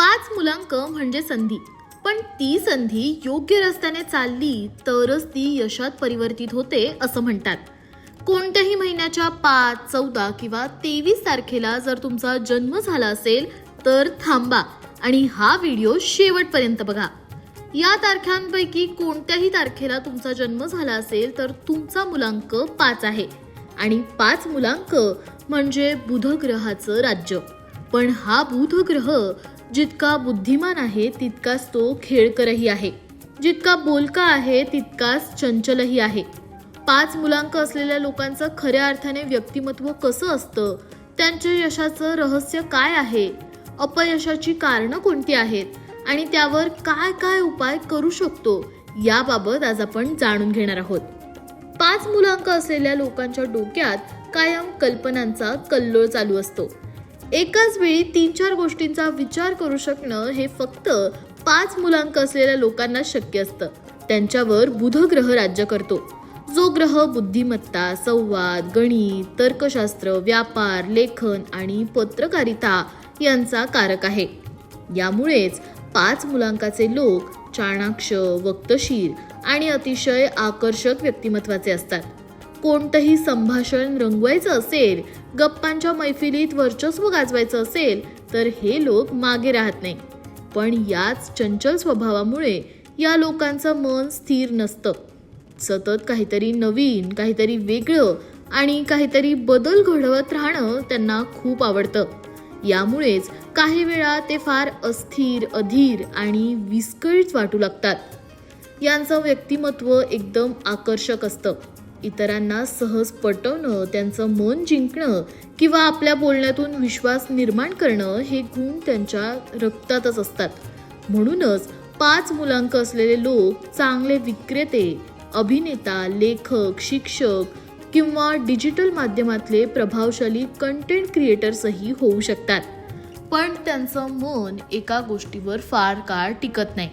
पाच मुलांक म्हणजे संधी. पण ती संधी योग्य रस्त्याने चालली तरच ती यशात परिवर्तित होते असं म्हणतात. कोणत्याही महिन्याच्या पाच चौदा किंवा तेवीस तारखेला जर तुमचा जन्म झाला असेल तर थांबा आणि हा व्हिडिओ शेवटपर्यंत बघा. या तारखांपैकी कोणत्याही तारखेला तुमचा जन्म झाला असेल तर तुमचा मुलांक पाच आहे. आणि पाच मुलांक म्हणजे बुधग्रहाचं राज्य. पण हा बुधग्रह जितका बुद्धिमान आहे तितकाच तो खेळकरही आहे. जितका बोलका आहे तितकाच चंचलही आहे. पाच मुलांक असलेल्या लोकांचं खऱ्या अर्थाने व्यक्तिमत्व कसं असतं? त्यांच्या यशाचं रहस्य काय आहे? अपयशाची कारणं कोणती आहेत? आणि त्यावर काय काय उपाय करू शकतो? याबाबत आज आपण जाणून घेणार आहोत. पाच मुलांक असलेल्या लोकांच्या डोक्यात कायम कल्पनांचा कल्लोळ चालू असतो. एकाच वेळी तीन चार गोष्टींचा विचार करू शकणं हे फक्त पाच मुलांक असलेल्या लोकांना शक्य असतं. त्यांच्यावर बुध ग्रह राज्य करतो. जो ग्रह बुद्धिमत्ता संवाद गणित तर्कशास्त्र व्यापार लेखन आणि पत्रकारिता यांचा कारक आहे. यामुळेच पाच मुलांकाचे लोक चाणाक्ष वक्तशीर आणि अतिशय आकर्षक व्यक्तिमत्वाचे असतात. कोणतंही संभाषण रंगवायचं असेल गप्पांच्या मैफिलीत वर्चस्व गाजवायचं असेल तर हे लोक मागे राहत नाही. पण याच चंचल स्वभावामुळे या लोकांचं मन स्थिर नसतं. सतत काहीतरी नवीन काहीतरी वेगळं आणि काहीतरी बदल घडवत राहणं त्यांना खूप आवडतं. यामुळेच काही वेळा ते फार अस्थिर अधीर आणि विस्कळीत वाटू लागतात. यांचं व्यक्तिमत्व एकदम आकर्षक असतं. इतरांना सहज पटवणं त्यांचं मन जिंकणं किंवा आपल्या बोलण्यातून विश्वास निर्माण करणं हे गुण त्यांच्या रक्तातच असतात. म्हणूनच पाच मुलांक असलेले लोक चांगले विक्रेते अभिनेता लेखक शिक्षक किंवा डिजिटल माध्यमातले प्रभावशाली कंटेंट क्रिएटर्सही होऊ शकतात. पण त्यांचं मन एका गोष्टीवर फार काळ टिकत नाही.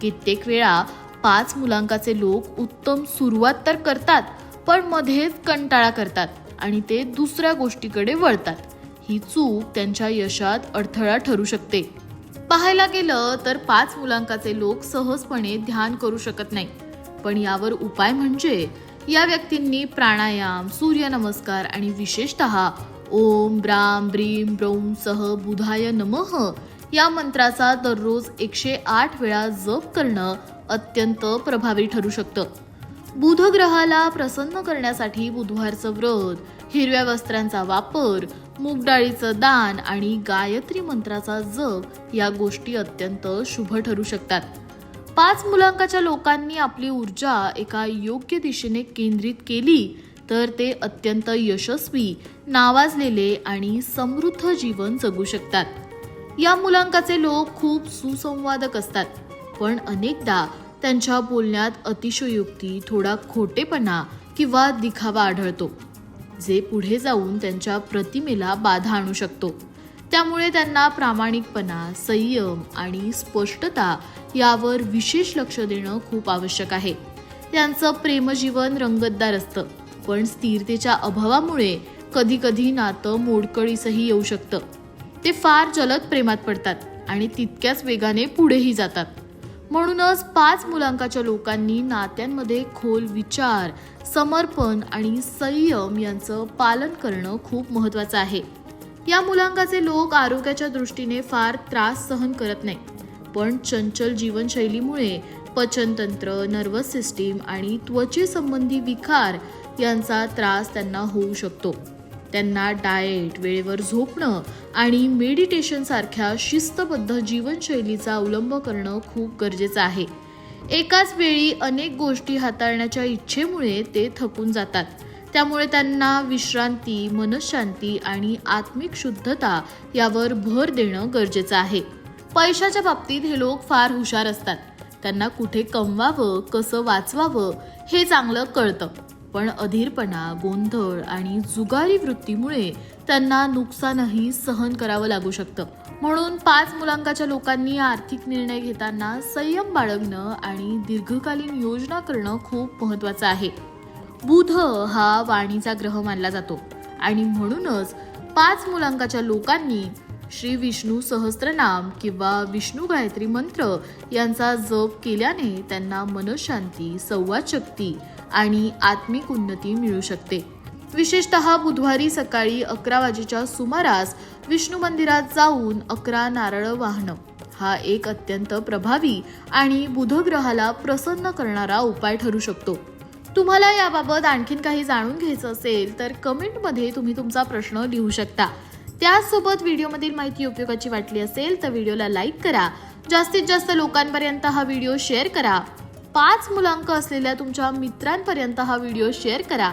कित्येक वेळा पाच मुलांकाचे लोक उत्तम सुरुवात तर करतात पण मध्येच कंटाळा करतात आणि ते दुसऱ्या गोष्टीकडे वळतात. ही चूक त्यांच्या यशात अडथळा ठरू शकते. पाहायला गेलं तर पाच मुलांकाचे लोक सहजपणे ध्यान करू शकत नाही. पण यावर उपाय म्हणजे या व्यक्तींनी प्राणायाम सूर्यनमस्कार आणि विशेषतः ओम ब्राम ब्रीम ब्रौम सह बुधाय नमः या मंत्राचा दररोज एकशे आठ वेळा जप करणं अत्यंत प्रभावी ठरू शकतं. बुध ग्रहाला प्रसन्न करण्यासाठी बुधवारचं व्रत हिरव्या वस्त्रांचा वापर मूगडाळीचं दान आणि गायत्री मंत्राचा जप या गोष्टी अत्यंत शुभ ठरू शकतात. पाच मुलांकाच्या लोकांनी आपली ऊर्जा एका योग्य दिशेने केंद्रित केली तर ते अत्यंत यशस्वी नावाजलेले आणि समृद्ध जीवन जगू शकतात. या मुलांकाचे लोक खूप सुसंवादक असतात. पण अनेकदा त्यांच्या बोलण्यात अतिशयोक्ती थोडा खोटेपणा किंवा दिखावा आढळतो जे पुढे जाऊन त्यांच्या प्रतिमेला बाधा आणू शकतो. त्यामुळे त्यांना प्रामाणिकपणा संयम आणि स्पष्टता यावर विशेष लक्ष देणं खूप आवश्यक आहे. त्यांचं प्रेमजीवन रंगतदार असतं पण स्थिरतेच्या अभावामुळे कधीकधी नातं मोडकळीसही येऊ शकतं. ते फार जलद प्रेमात पडतात आणि तितक्याच वेगाने पुढेही जातात. म्हणूनच पाच मुलांकाच्या लोकांनी नात्यांमध्ये खोल विचार समर्पण आणि संयम यांचं पालन करणं खूप महत्वाचं आहे. या मुलांकाचे लोक आरोग्याच्या दृष्टीने फार त्रास सहन करत नाही पण चंचल जीवनशैलीमुळे पचनतंत्र नर्वस सिस्टीम आणि त्वचेसंबंधी विकार यांचा त्रास त्यांना होऊ शकतो. त्यांना डाएट वेळेवर झोपणं आणि मेडिटेशन सारख्या शिस्तबद्ध जीवनशैलीचा अवलंब करणं खूप गरजेचं आहे. एकाच वेळी अनेक गोष्टी हाताळण्याच्या इच्छेमुळे ते थकून जातात. त्यामुळे त्यांना विश्रांती मनशांती आणि आत्मिक शुद्धता यावर भर देणं गरजेचं आहे. पैशाच्या बाबतीत हे लोक फार हुशार असतात. त्यांना कुठे कमवावं कसं वाचवावं हे चांगलं कळतं. पण अधीरपणा गोंधळ आणि जुगारी वृत्तीमुळे त्यांना नुकसानही सहन करावं लागू शकतं. म्हणून पाच मुलांकाच्या लोकांनी आर्थिक निर्णय घेताना संयम बाळगणं आणि दीर्घकालीन योजना करणं खूप महत्वाचं आहे. बुध हा वाणीचा ग्रह मानला जातो. आणि म्हणूनच पाच मुलांकाच्या लोकांनी श्री विष्णू सहस्त्रनाम किंवा विष्णू गायत्री मंत्र यांचा जप केल्याने त्यांना मनशांती संवाद शक्ती आणि आत्मिक उन्नती मिळू शकते. विशेषतः बुधवारी सकाळी अकरा वाजेच्या सुमारास विष्णू मंदिरात जाऊन अकरा नारळ वाहणं. हा एक अत्यंत प्रभावी आणि बुधग्रहाला प्रसन्न करणारा उपाय ठरू शकतो. तुम्हाला याबाबत आणखीन काही जाणून घ्यायचं असेल तर कमेंटमध्ये तुम्ही तुमचा प्रश्न लिहू शकता. त्याचसोबत व्हिडिओमधील माहिती उपयोगाची वाटली असेल तर व्हिडिओला लाईक करा. जास्तीत जास्त लोकांपर्यंत हा व्हिडिओ शेअर करा. पाच मुलांक असलेल्या तुमच्या मित्रांपर्यंत हा व्हिडिओ शेअर करा.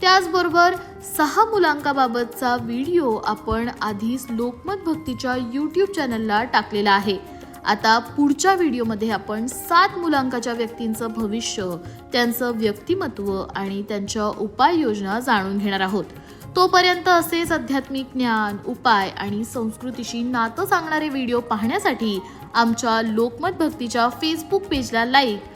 त्याचबरोबर सहा मुलांकाबाबतचा व्हिडिओ आपण आधीच लोकमत भक्तीच्या यूट्यूब चॅनलला टाकलेला आहे. आता पुढच्या व्हिडिओमध्ये आपण सात मुलांकाच्या व्यक्तींचं भविष्य त्यांचं व्यक्तिमत्व आणि त्यांच्या उपाययोजना जाणून घेणार आहोत. तोपर्यंत असेच आध्यात्मिक ज्ञान उपाय आणि संस्कृतीशी नातं सांगणारे व्हिडिओ पाहण्यासाठी आमच्या लोकमत भक्तीच्या फेसबुक पेजला लाईक